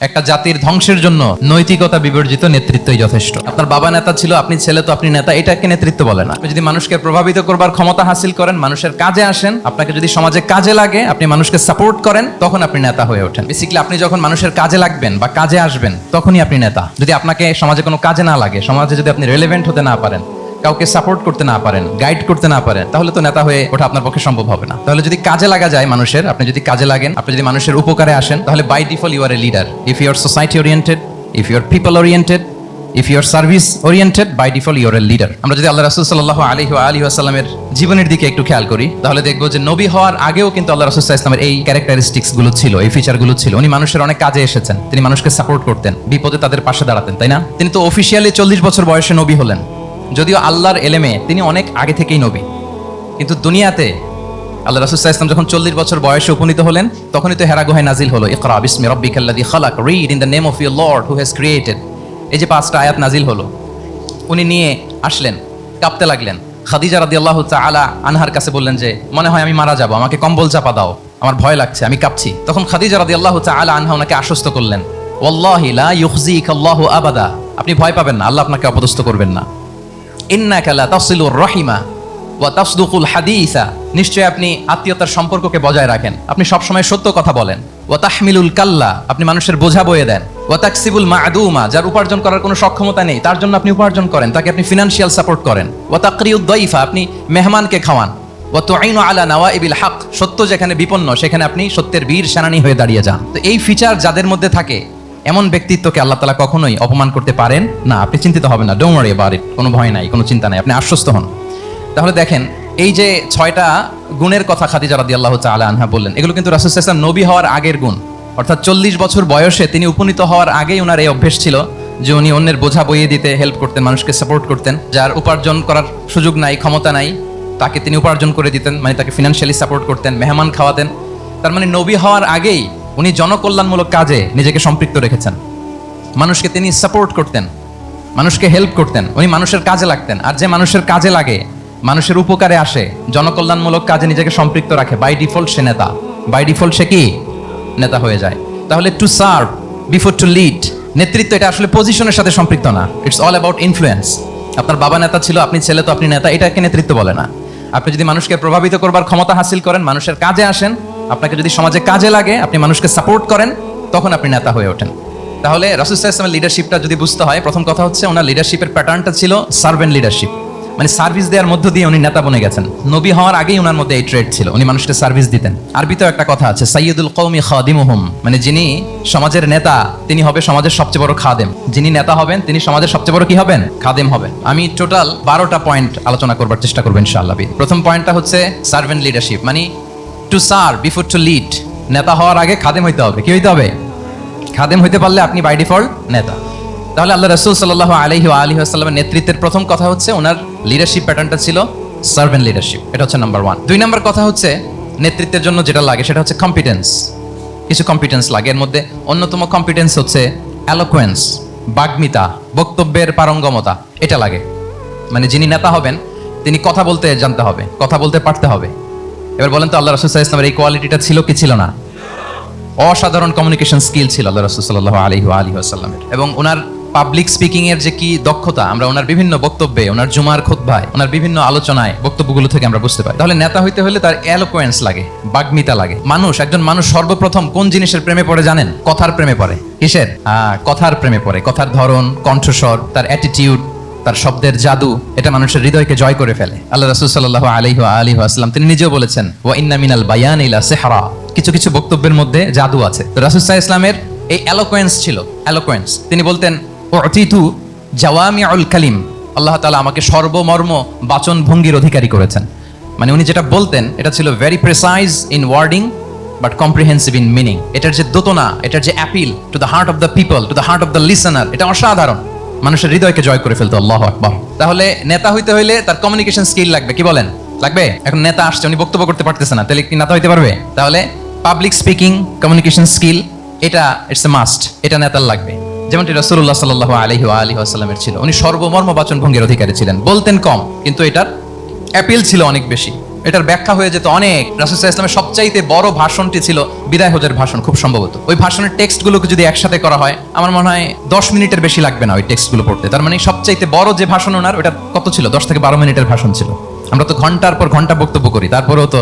একটা জাতির ধ্বংসের জন্য নৈতিকতা বিবর্জিত নেতৃত্বই যথেষ্ট। আপনার বাবা নেতা ছিল, আপনি ছেলে তো আপনি নেতা, এটাকে নেতৃত্ব বলে না। যদি মানুষকে প্রভাবিত করবার ক্ষমতা হাসিল করেন, মানুষের কাজে আসেন, আপনাকে যদি সমাজে কাজে লাগে, আপনি মানুষকে সাপোর্ট করেন, তখন আপনি নেতা হয়ে ওঠেন। বেসিক্যালি আপনি যখন মানুষের কাজে লাগবেন বা কাজে আসবেন, তখনই আপনি নেতা। যদি আপনাকে সমাজে কোনো কাজে না লাগে, সমাজে যদি আপনি রেলেভেন্ট হতে না পারেন কাউকে সাপোর্ট করতে না পারেন গাইড করতে না পারেন, তাহলে তো নেতা হয়ে ওঠা আপনার পক্ষে সম্ভব হবে না। তাহলে যদি কাজে লাগা যায় মানুষের, আপনি যদি কাজে লাগেন, আপনি যদি মানুষের উপকারে আসেন, তাহলে by default you are a leader if you are society oriented if you are people oriented if your service oriented by default you are a leader আমরা যদি আল্লাহ রাসুল সাল্লাহ আলী আলী আসালামের জীবনের দিকে একটু খেয়াল করি, তাহলে দেখব যে নবী হওয়ার আগেও কিন্তু আল্লাহ রাসুল ইসলামের এই ক্যারেক্টারিস্টিক্সগুলো ছিল, এই ফিচারগুলো ছিল। উনি মানুষের অনেক কাজে এসেছেন, তিনি মানুষকে সাপোর্ট করতেন, বিপদে তাদের পাশে দাঁড়াতেন, তাই না? তিনি তো অফিসিয়ালি চল্লিশ বছর বয়সে নবী হলেন। যদিও আল্লাহর এলেমে তিনি অনেক আগে থেকেই নবী। কিন্তু দুনিয়াতে আল্লাহ রাসুল্লাহ ইসলাম যখন চল্লিশ বছর বয়সে উপনীত হলেন, তখনই তো হেরা গুহায় নাজিল হলো, ইকরা বিসমি রব্বিকাল্লাযী খালাক read in the name of your lord who has created এই যে পাঁচটা আয়াত নাজিল হলো, উনি নিয়ে আসলেন, কাঁপতে লাগলেন। খাদিজা রাদিয়াল্লাহু তাআলা আনহার কাছে বললেন যে, মনে হয় আমি মারা যাব, আমাকে কম্বল চাপা দাও, আমার ভয় লাগছে, আমি কাঁপছি। তখন খাদিজা রাদিয়াল্লাহু তাআলা আনহা ওনাকে আশ্বস্ত করলেন, ওয়াল্লাহি লা ইউখজিকাল্লাহু আবাদা। আপনি ভয় পাবেন না, আল্লাহ আপনাকে অপদস্থ করবেন না। তাসিলুর রহিমা নিশ্চয় আপনি আত্মীয়তার সম্পর্ককে বজায় রাখেন। আপনি সবসময় সত্য কথা বলেন। ওয়া তাহমিলুল কাল্লা, আপনি মানুষের বোঝা বয়ে দেন। ওয়া তাকসিবুল মা'দুমা, যার উপার্জন করার কোনো সক্ষমতা নেই, তার জন্য আপনি উপার্জন করেন, তাকে আপনি ফিনান্সিয়াল সাপোর্ট করেন। ওয়া তাকরিউদ দাইফা, আপনি মেহমানকে খাওয়ান। ওয়া তুআইনু আলা নাওয়াইবিল হক, সত্য যেখানে বিপন্ন, সেখানে আপনি সত্যের বীর সেনানী হয়ে দাঁড়িয়ে যান। তো এই ফিচার যাদের মধ্যে থাকে এমন ব্যক্তিত্বকে আল্লাহ তালা কখনোই অপমান করতে পারেন না। আপনি চিন্তিত হবেন না। ডোম ওয়ারি অ্যাবাউট কোনো ভয় নাই, কোনো চিন্তা নাই। আপনি আশ্বস্ত হন। তাহলে দেখেন, এই যে ছয়টা গুণের কথা খাদিজা আল্লাহ তাআলা আনহা বললেন, এগুলো কিন্তু রাসূল ওয়াসাল্লাম নবী হওয়ার আগের গুণ। অর্থাৎ চল্লিশ বছর বয়সে তিনি উপনীত হওয়ার আগেই ওনার এই অভ্যেস ছিল যে উনি অন্যের বোঝা বইয়ে দিতে হেল্প করতেন, মানুষকে সাপোর্ট করতেন, যার উপার্জন করার সুযোগ নাই, ক্ষমতা নাই, তাকে তিনি উপার্জন করে দিতেন মানে তাকে ফিনান্সিয়ালি সাপোর্ট করতেন, মেহমান খাওয়াতেন। তার মানে নবী হওয়ার আগেই উনি জনকল্যাণমূলক কাজে নিজেকে সম্পৃক্ত রেখেছেন। মানুষকে তিনি সাপোর্ট করতেন, মানুষকে হেল্প করতেন, উনি মানুষের কাজে লাগতেন। আর যে মানুষের কাজে লাগে, মানুষের উপকারে আসে, জনকল্যাণমূলক কাজে নিজেকে সম্পৃক্ত রাখে বাই ডিফল্ট সে নেতা। বাই ডিফল্ট সে কি? নেতা হয়ে যায়। তাহলে to serve before to lead নেতৃত্ব এটা আসলে পজিশনের সাথে সম্পৃক্ত না। ইটস অল অ্যাবাউট ইনফ্লুয়েন্স আপনার বাবা নেতা ছিল, আপনি ছেলে তো আপনি নেতা, এটাকে নেতৃত্ব বলে না। আপনি যদি মানুষকে প্রভাবিত করবার ক্ষমতা হাসিল করেন, মানুষের কাজে আসেন আপনাকে যদি সমাজে কাজে লাগে, আপনি মানুষকে সাপোর্ট করেন, তখন আপনি নেতা হয়ে ওঠেন। তাহলে রাসুসাহ ইসলামের লিডারশিপটা যদি বুঝতে হয়, প্রথম কথা হচ্ছে ওনার লিডারশিপের প্যাটার্নটা ছিল সার্ভেন্ট লিডারশিপ মানে সার্ভিস দেওয়ার মধ্য দিয়ে উনি নেতা বনে গেছেন। নবী হওয়ার আগেই ওনার মধ্যে এই ট্রেড ছিল, উনি মানুষকে সার্ভিস দিতেন। আরবিতেও একটা কথা আছে সাইয়দুল কৌমি খাদিমুহুম মানে যিনি সমাজের নেতা, তিনি হবে সমাজের সবচেয়ে বড় খাদেম। যিনি নেতা হবেন, তিনি সমাজের সবচেয়ে বড় কি হবেন? খাদেম হবেন। আমি টোটাল বারোটা পয়েন্ট আলোচনা করবার চেষ্টা করব ইনশাআল্লাহ। প্রথম পয়েন্টটা হচ্ছে সার্ভেন্ট লিডারশিপ মানে to serve, before to lead. নেতা হওয়ার আগে খাদেম হইতে হবে। কি হইতে হবে? খাদেম হইতে পারলে আপনি বাই ডিফল্ট নেতা। তাহলে আল্লাহ রসুল সাল্লাহ আলহি আলহি আসাল্লামের নেতৃত্বের প্রথম কথা হচ্ছে ওনার লিডারশিপ প্যাটার্নটা ছিল সার্ভেন্ট লিডারশিপ এটা হচ্ছে নাম্বার ওয়ান দুই নাম্বার কথা হচ্ছে নেতৃত্বের জন্য যেটা লাগে সেটা হচ্ছে কম্পিটেন্স কিছু কম্পিটেন্স লাগে। এর মধ্যে অন্যতম কম্পিটেন্স হচ্ছে অ্যালোকোয়েন্স বাগ্মিতা, বক্তব্যের পারঙ্গমতা। এটা লাগে। মানে যিনি নেতা হবেন, তিনি কথা বলতে জানতে হবে, কথা বলতে পারতে হবে। এবার বলেন তো, আল্লাহ রসুল ইসলামের এই কোয়ালিটিটা ছিল কি ছিল না? অসাধারণ কমিউনিকেশন স্কিল ছিল আল্লাহ রসুল সাল্লাহ আলী আলী আসাল্লামের এবং ওনার পাবলিক স্পিকিং এর যে কি দক্ষতা, আমরা ওনার বিভিন্ন বক্তব্যে, ওনার জুমার খোদ্ভায় ওনার বিভিন্ন আলোচনায় বক্তব্যগুলো থেকে আমরা বুঝতে পারি। তাহলে নেতা হইতে হলে তার অ্যালোকোয়েন্স লাগে, বাগ্মিতা লাগে। মানুষ, একজন মানুষ সর্বপ্রথম কোন জিনিসের প্রেমে পড়ে জানেন? কথার প্রেমে পড়ে। কিসের? কথার প্রেমে পড়ে। কথার ধরন, কণ্ঠস্বর, তার অ্যাটিটিউড তার শব্দের জাদু এটা মানুষের হৃদয়কে জয় করে ফেলে। আল্লাহ রাসুল সাল্লাহ আলহি আলী আসলাম তিনি নিজেও বলেছেন ও ইন্না মিনাল বায়ান ইলা সেহরা। কিছু কিছু বক্তব্যের মধ্যে জাদু আছে। তো রাসুল সাহা ইসলামের এই অ্যালোকোয়েন্স ছিল অ্যালোকোয়েন্স তিনি বলতেন ও অতিতু জাওয়ামি আল কালিম। আল্লাহ তালা আমাকে সর্বমর্ম বাচন ভঙ্গির অধিকারী করেছেন। মানে উনি যেটা বলতেন, এটা ছিল very precise in wording but comprehensive in meaning এটার যে দোতনা, এটার যে appeal to the heart of the people to the heart of the listener এটা অসাধারণ। মানুষের হৃদয়কে জয় করে ফেলতো, আল্লাহ আকবর। তাহলে নেতা হইতে হইলে তার কমিউনিকেশন স্কিল লাগবে, কি বলেন? লাগবে? এখন নেতা আসছে, উনি বক্তব্য করতে পারতেছে না, তাহলে কি নেতা হইতে পারবে? তাহলে পাবলিক স্পিকিং কমিউনিকেশন স্কিল এটা ইটস এ মাস্ট এটা নেতার লাগবে। যেমনটি রসুল্লাহ সাল্লাহ আলহি আলহি আসাল্লামের ছিল, উনি সর্বমর্ম বাচন ভঙ্গের অধিকারী ছিলেন। বলতেন কম, কিন্তু এটার অ্যাপিল ছিল অনেক বেশি। এটার ব্যাখ্যা হয়ে যেত অনেক। রাসুসাহ ইসলামের সবচাইতে বড় ভাষণটি ছিল বিদায় হজের ভাষণ, খুব সম্ভবত। ওই ভাষণের টেক্সটগুলোকে যদি একসাথে করা হয়, আমার মনে হয় দশ মিনিটের বেশি লাগবে না ওই টেক্সটগুলো পড়তে। তার মানে সবচাইতে বড় যে ভাষণ ওনার, ওটা কত ছিল? দশ থেকে বারো মিনিটের ভাষণ ছিল। আমরা তো ঘণ্টার পর ঘণ্টা বক্তব্য করি, তারপরেও তো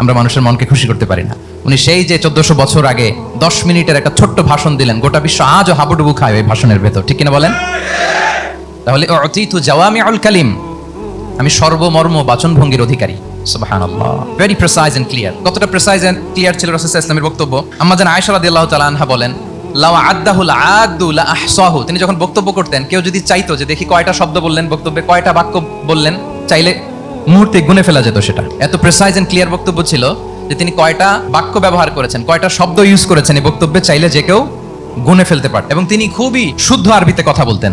আমরা মানুষের মনকে খুশি করতে পারি না। উনি সেই যে চোদ্দশো বছর আগে দশ মিনিটের একটা ছোট্ট ভাষণ দিলেন, গোটা বিশ্ব আজও হাবুডুবু খায় ওই ভাষণের ভেতর। ঠিক কিনা বলেন? তাহলে অতীতু জাওয়ামি আল কালিম, আমি সর্বমর্ম বাচন ভঙ্গির অধিকারী। সুবহানাল্লাহ। ভেরি প্রেসাইজ এন্ড ক্লিয়ার কতটা প্রেসাইজ এন্ড ক্লিয়ার ছিল রাসূলুল্লাহ ইসলামের বক্তব্য? আমাদের আয়েশা রাদিয়াল্লাহু তাআলা আনহা বলেন লাও আদ্দাহুল আদু লা আহসাহু তিনি যখন বক্তব্য করতেন, কেউ যদি চাইতো যে দেখি কয়টা শব্দ বললেন, বক্তব্যে কয়টা বাক্য বললেন, চাইলে মুহূর্তে গুনে ফেলা যেত সেটা। এত প্রেসাইজ এন্ড ক্লিয়ার বক্তব্য ছিল যে তিনি কয়টা বাক্য ব্যবহার করেছেন, কয়টা শব্দ ইউজ করেছেন এই বক্তব্যে চাইলে যে কেউ গুনে ফেলতে পারত এবং তিনি খুবই শুদ্ধ আরবিতে কথা বলতেন।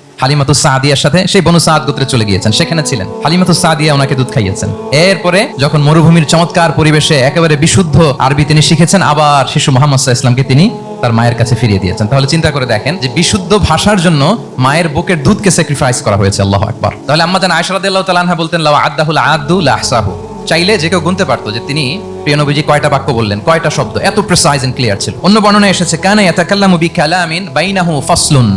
হালিমাতু সাদিয়ার সাথে সেই বনু সাদ গোত্রে চলে গিয়েছেন, সেখানে ছিলেন। হালিমাতু সাদিয়া ওনাকে দুধ খাইয়েছেন। এরপরে যখন মরুভূমির চমৎকার পরিবেশে একেবারে বিশুদ্ধ আরবি তিনি শিখেছেন, আবার শিশু মোহাম্মদ ইসলামকে তিনি তার মায়ের কাছে ফিরিয়ে দিয়েছেন। তাহলে চিন্তা করে দেখেন যে বিশুদ্ধ ভাষার জন্য মায়ের বুকের দুধকে স্যাক্রিফাইস করা হয়েছে, আল্লাহ আকবার। তাহলে আম্মা জান আয়েশা রাদিয়াল্লাহু তাআলা বলতেন, লাউ আদ্দাহুল আদু লা আহসাহু চাইলে যে কেউ গুনতে পারতো যে তিনি, প্রিয় নবীজি কয়টা বাক্য বললেন, কয়টা শব্দ, এত প্রেসাইজ এন্ড ক্লিয়ার ছিল। অন্য বর্ণনায় এসেছে, কানা ইয়াতাকাল্লামু বিকালামিন বাইনাহু ফাসলুন।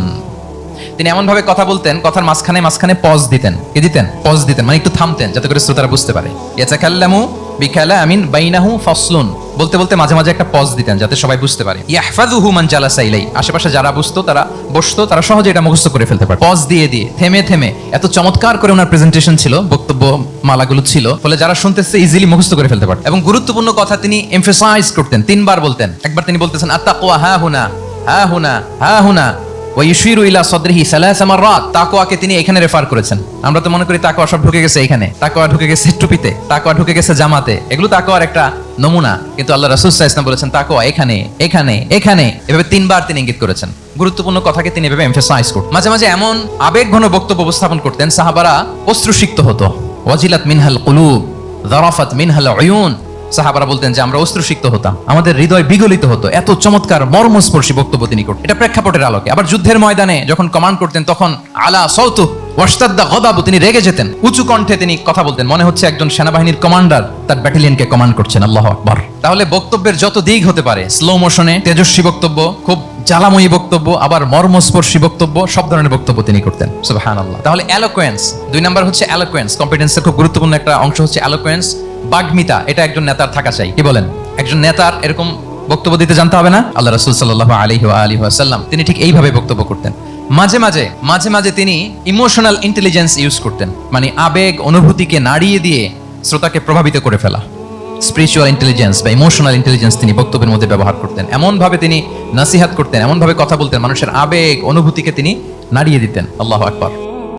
তিনি এমন ভাবে কথা বলতেন, কথার মাঝখানে মাঝখানে পজ দিতেন। কি দিতেন? পজ দিতেন মানে একটু থামতেন, যাতে করে শ্রোতারা বুঝতে পারে। ইয়াতাকাল্লামু বিকালা আমিন বাইনাহু ফাসলুন। বলতে বলতে মাঝে মাঝে একটা পজ দিতেন, যাতে সবাই বুঝতে পারে। ইয়াহফাযুহু মান জালাসা ইলাই আশেপাশে যারা বুঝতো, তারা বসতো, তারা সহজে এটা মুখস্থ করে ফেলতে পারে পজ দিয়ে দিয়ে, থেমে থেমে, এত চমৎকার করে ওনার প্রেজেন্টেশন ছিল, বক্তব্য মালাগুলো ছিল, ফলে যারা শুনতেছে ইজিলি মুখস্থ করে ফেলতে পারে এবং গুরুত্বপূর্ণ কথা তিনি এমফেসাইজ করতেন, তিনবার বলতেন। একবার তিনি বলতেছেন, আত্তাকওয়া হা হুনা হা হুনা হা হুনা ওয়াইশিরু ইলা সদরিহি সালাসা মাররাত তাকওয়াকে তিনি এখানে রেফার করেছেন। আমরা তো মনে করি তাকওয়া সব ঢুকে গেছে এখানে। তাকওয়া ঢুকে গেছে টুপিতে, তাকওয়া ঢুকে গেছে জামাতে। এগুলো তাকওয়ার একটা নমুনা। কিন্তু আল্লাহ রাসূল সাল্লাল্লাহু বলেছেন, তাকওয়া এখানে এখানে এখানে। এভাবে তিনবার তিনি ইঙ্গিত করেছেন। গুরুত্বপূর্ণ কথাকে তিনি এভাবে এমফাসাইজ করতেন মাঝে মাঝে এমন আবেগ ঘন বক্তব্য উপস্থাপন করতেন, সাহাবারা অশ্রুসিক্ত হতো। ওয়াজিলাত মিনহাল কুলুব যারাফাত মিনহাল উয়ুন। সাহাবারা বলতেন যে আমরা অস্ত্রসিক্ত হতাম, আমাদের হৃদয় বিগলিত হতো। এত চমৎকার মর্মস্পর্শী বক্তব্য তিনি করতেন এটা প্রেক্ষাপটের আলোকে। আবার যুদ্ধের ময়দানে যখন কমান্ড করতেন, তখন আলা সৌতু ওয়াস্তাদ্দা গদাবু, তিনি রেগে যেতেন। উঁচু কণ্ঠে তিনি কথা বলতেন, মনে হচ্ছে একজন সেনাবাহিনীর কমান্ডার তার ব্যাটালিয়নকে কমান্ড করছেন, আল্লাহ আকবার। তাহলে বক্তব্যের যত দিক হতে পারে স্লো মোশনে তেজস্বী বক্তব্য, খুব জ্বালাময়ী বক্তব্য, আবার মর্মস্পর্শী বক্তব্য, সব ধরনের বক্তব্য তিনি করতেন। সুবহানাল্লাহ। তাহলে অ্যালোকোয়েন্স দুই নাম্বার হচ্ছে অ্যালোকোয়েন্স কম্পিটেন্সের খুব গুরুত্বপূর্ণ একটা অংশ হচ্ছে অ্যালোকোয়েন্স বাগ্মিতা, এটা একজন নেতার থাকা চাই। কি বলেন? একজন নেতার এরকম বক্তব্য দিতে জানতে হবে না? আল্লাহ রাসূল সাল্লাল্লাহু আলাইহি ওয়া আলিহি ওয়াসাল্লাম, তিনি ঠিক এইভাবে বক্তব্য করতেন। মাঝে মাঝে মাঝে মাঝে তিনি ইমোশনাল ইন্টেলিজেন্স ইউজ করতেন। মানে আবেগ, অনুভূতিকে নাড়িয়ে দিয়ে শ্রোতাকে প্রভাবিত করে ফেলা। স্পিরিচুয়াল ইন্টেলিজেন্স বা ইমোশনাল ইন্টেলিজেন্স তিনি বক্তব্যের মধ্যে ব্যবহার করতেন। এমনভাবে তিনি নাসিহাত করতেন, এমনভাবে কথা বলতেন, মানুষের আবেগ, অনুভূতিকে তিনি নাড়িয়ে দিতেন। আল্লাহ আকবার।